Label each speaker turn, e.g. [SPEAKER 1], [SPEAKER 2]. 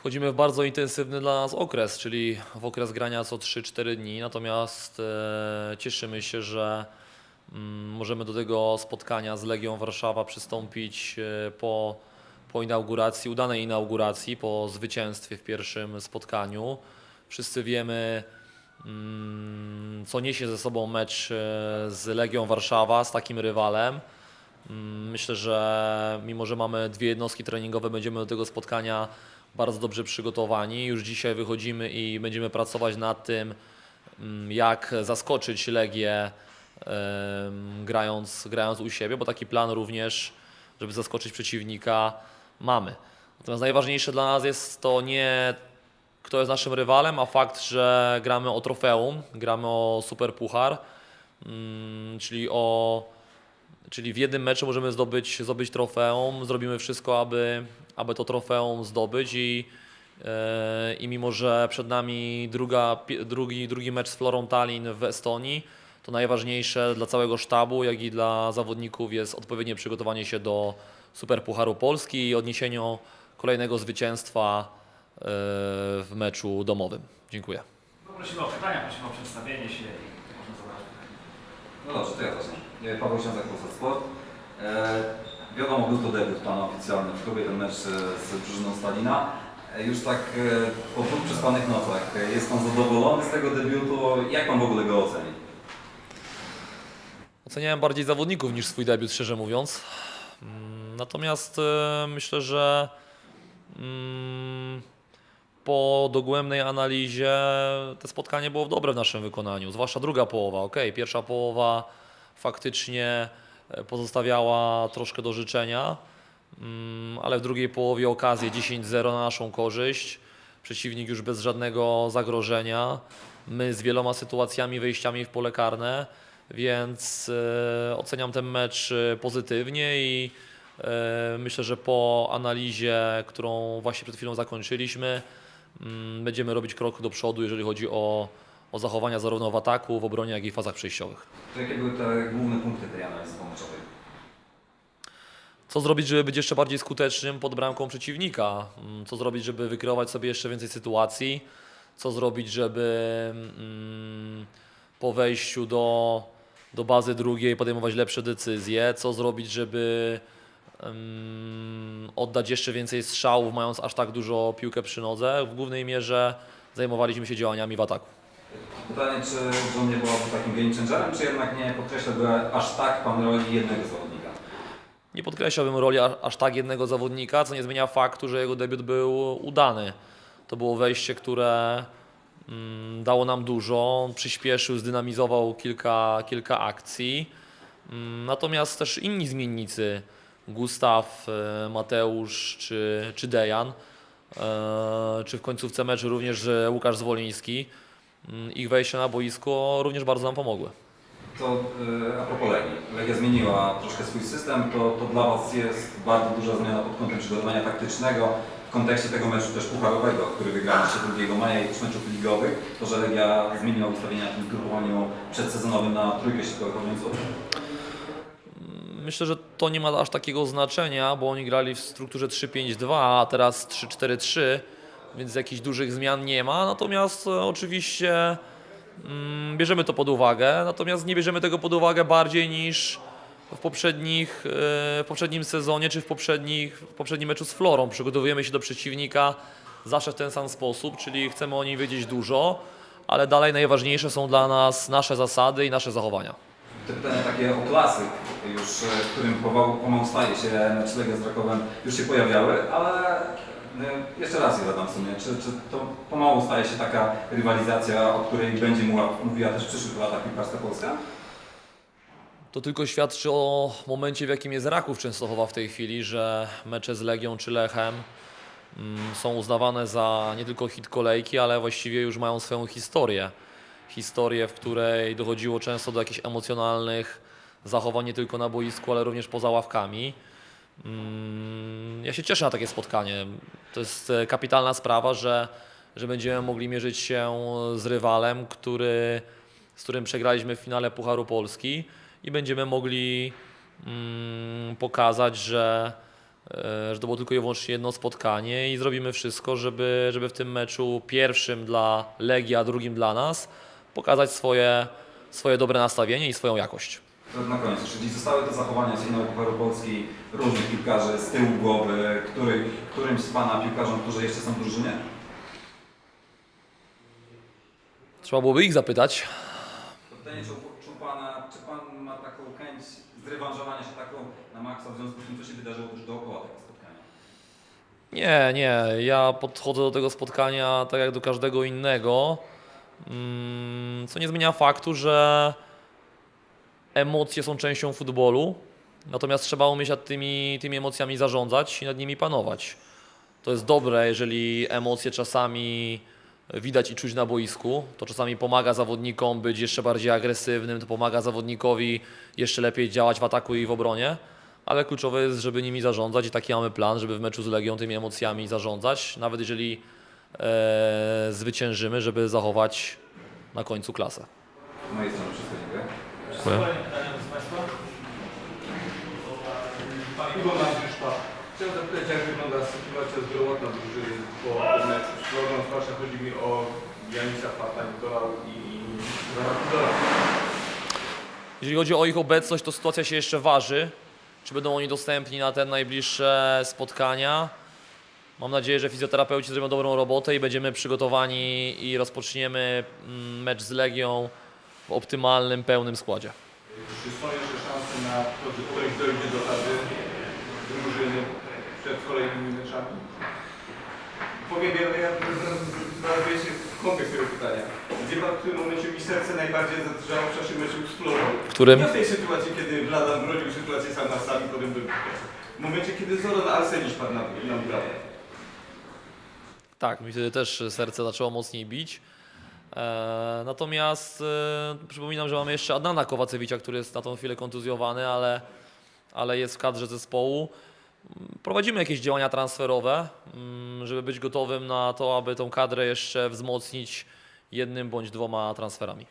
[SPEAKER 1] Wchodzimy w bardzo intensywny dla nas okres, czyli w okres grania co 3-4 dni. Natomiast e, cieszymy się, że mm, możemy do tego spotkania z Legią Warszawa przystąpić e, po, po inauguracji, udanej inauguracji, po zwycięstwie w pierwszym spotkaniu. Wszyscy wiemy, mm, co niesie ze sobą mecz e, z Legią Warszawa, z takim rywalem. Mm, Myślę, że mimo, że mamy dwie jednostki treningowe, będziemy do tego spotkania bardzo dobrze przygotowani. Już dzisiaj wychodzimy i będziemy pracować nad tym, mm, jak zaskoczyć Legię grając, grając u siebie, bo taki plan również, żeby zaskoczyć przeciwnika, mamy. Natomiast najważniejsze dla nas jest to nie kto jest naszym rywalem, a fakt, że gramy o trofeum, gramy o super puchar, mm, czyli o Czyli w jednym meczu możemy zdobyć, zdobyć trofeum, zrobimy wszystko, aby, aby to trofeum zdobyć i, e, i mimo, że przed nami druga, drugi, drugi mecz z Florą Tallinn w Estonii, to najważniejsze dla całego sztabu, jak i dla zawodników jest odpowiednie przygotowanie się do Superpucharu Polski i odniesienie kolejnego zwycięstwa e, w meczu domowym. Dziękuję.
[SPEAKER 2] Poprosimy o pytania, prosimy o przedstawienie się.
[SPEAKER 3] No dobrze, to ja zacznę. E, Paweł Ślązak, Polsat Sport. E, wiadomo, był to debiut Pana oficjalny w klubie, ten mecz e, z drużyną Stalina. E, już tak po dwóch przespanych nocach, jest Pan zadowolony z tego debiutu? Jak Pan w ogóle go oceni?
[SPEAKER 1] Oceniałem bardziej zawodników niż swój debiut, szczerze mówiąc. Mm, Natomiast myślę, że mm, po dogłębnej analizie to spotkanie było dobre w naszym wykonaniu, zwłaszcza druga połowa. Ok, pierwsza połowa faktycznie e, pozostawiała troszkę do życzenia, mm, ale w drugiej połowie okazję 10-0 na naszą korzyść. Przeciwnik już bez żadnego zagrożenia. My z wieloma sytuacjami, wejściami w pole karne, więc e, oceniam ten mecz e, pozytywnie i myślę, że po analizie, którą właśnie przed chwilą zakończyliśmy, będziemy robić krok do przodu, jeżeli chodzi o, o zachowania zarówno w ataku, w obronie, jak i w fazach przejściowych.
[SPEAKER 3] To jakie były te główne punkty tej analizy pomeczowej?
[SPEAKER 1] Co zrobić, żeby być jeszcze bardziej skutecznym pod bramką przeciwnika? Mm, Co zrobić, żeby wykreować sobie jeszcze więcej sytuacji? Co zrobić, żeby mm, po wejściu do, do bazy drugiej podejmować lepsze decyzje? Co zrobić, żeby mm, oddać jeszcze więcej strzałów, mając aż tak dużo piłkę przy nodze? W głównej mierze zajmowaliśmy się działaniami w ataku.
[SPEAKER 3] Pytanie, czy John nie byłaby takim game changerem, czy jednak nie podkreślałby aż tak Pan roli jednego zawodnika?
[SPEAKER 1] Nie podkreślałbym roli aż tak jednego zawodnika, co nie zmienia faktu, że jego debiut był udany. To było wejście, które mm, dało nam dużo, przyspieszył, zdynamizował kilka, kilka akcji. Mm, Natomiast też inni zmiennicy, Gustaw, e, Mateusz czy, czy Dejan, e, czy w końcówce meczu również e, Łukasz Zwoliński, mm, ich wejście na boisko również bardzo nam pomogły.
[SPEAKER 3] To a propos Legii. Legia zmieniła troszkę swój system. To, to dla Was jest bardzo duża zmiana pod kątem przygotowania taktycznego. W kontekście tego meczu też pucharowego, który wygraliście 2 maja i meczów ligowych, to, że Legia zmieniła ustawienia w tym zgrupowaniu przedsezonowym na trójkę środkowo-końcową.
[SPEAKER 1] Myślę, że to nie ma aż takiego znaczenia, bo oni grali w strukturze 3-5-2, a teraz 3-4-3, więc jakichś dużych zmian nie ma. Natomiast e, oczywiście mm, bierzemy to pod uwagę, natomiast nie bierzemy tego pod uwagę bardziej niż w, poprzednich, e, w poprzednim sezonie czy w, poprzednich, w poprzednim meczu z Florą. Przygotowujemy się do przeciwnika zawsze w ten sam sposób, czyli chcemy o nim wiedzieć dużo, ale dalej najważniejsze są dla nas nasze zasady i nasze zachowania.
[SPEAKER 3] Te pytania takie o klasyk, już, e, w którym pomału, pomału staje się Legia z Rakowem, już się pojawiały, ale e, jeszcze raz je zadam w sumie. Czy, czy to pomału staje się taka rywalizacja, o której będzie mówiła też w przyszłych latach piłkarska Polska?
[SPEAKER 1] To tylko świadczy o momencie, w jakim jest Raków Częstochowa w tej chwili, że mecze z Legią czy Lechem mm, są uznawane za nie tylko hit kolejki, ale właściwie już mają swoją historię. Historię, w której dochodziło często do jakichś emocjonalnych zachowań nie tylko na boisku, ale również poza ławkami. Mm, Ja się cieszę na takie spotkanie. To jest e, kapitalna sprawa, że, że będziemy mogli mierzyć się z rywalem, który, z którym przegraliśmy w finale Pucharu Polski i będziemy mogli mm, pokazać, że, e, że to było tylko i wyłącznie jedno spotkanie i zrobimy wszystko, żeby, żeby w tym meczu pierwszym dla Legii, a drugim dla nas pokazać swoje, swoje dobre nastawienie i swoją jakość.
[SPEAKER 3] Na koniec, czy dziś zostały te zachowania z finału Pucharu Polski różnych piłkarzy z tyłu głowy, który, którymś z Pana piłkarzom, którzy jeszcze są w drużynie?
[SPEAKER 1] Trzeba byłoby ich zapytać.
[SPEAKER 3] To pytanie, czy, czy, pana, czy Pan ma taką chęć zrewanżowania się taką na maksa w związku z tym, co się wydarzyło też dookoła tego spotkania?
[SPEAKER 1] Nie, nie. Ja podchodzę do tego spotkania tak jak do każdego innego. Mm, Co nie zmienia faktu, że emocje są częścią futbolu. Natomiast trzeba umieć nad tymi, tymi emocjami zarządzać i nad nimi panować. To jest dobre, jeżeli emocje czasami widać i czuć na boisku. To czasami pomaga zawodnikom być jeszcze bardziej agresywnym, to pomaga zawodnikowi jeszcze lepiej działać w ataku i w obronie. Ale kluczowe jest, żeby nimi zarządzać i taki mamy plan, żeby w meczu z Legią tymi emocjami zarządzać. Nawet jeżeli e, zwyciężymy, żeby zachować na końcu klasę.
[SPEAKER 3] Z mojej strony wszystko dziękuję.
[SPEAKER 1] Dziękuję.
[SPEAKER 4] Chciałem zapytać, jak wygląda sytuacja zdrowotna drużyny po meczu. Środząc Wasza chodzi mi o Janisa Fata, Nikolau i Zaratidora.
[SPEAKER 1] Jeżeli chodzi o ich obecność, to sytuacja się jeszcze waży. Czy będą oni dostępni na te najbliższe spotkania? Mam nadzieję, że fizjoterapeuci zrobią dobrą robotę i będziemy przygotowani i rozpoczniemy mm, mecz z Legią w optymalnym, pełnym składzie.
[SPEAKER 4] Czy są jeszcze szanse na to, że dojdzie do rady drużyny przed kolejnymi meczami? Powiem, ja, ja znajduję się w kontekst tego pytania. Wie Pan, w którym momencie mi serce najbardziej zadrżało w czasie meczu z Florą?
[SPEAKER 1] W którym?
[SPEAKER 4] Nie w tej sytuacji, kiedy Vladan bronił sytuację sam na sami, potem był W momencie, kiedy Zoran Arsenisz padł na, na bramę.
[SPEAKER 1] Tak, mi wtedy też serce zaczęło mocniej bić. E, natomiast e, przypominam, że mamy jeszcze Adnana Kowacewicza, który jest na tą chwilę kontuzjowany, ale, ale jest w kadrze zespołu. Prowadzimy jakieś działania transferowe, mm, żeby być gotowym na to, aby tą kadrę jeszcze wzmocnić jednym bądź dwoma transferami.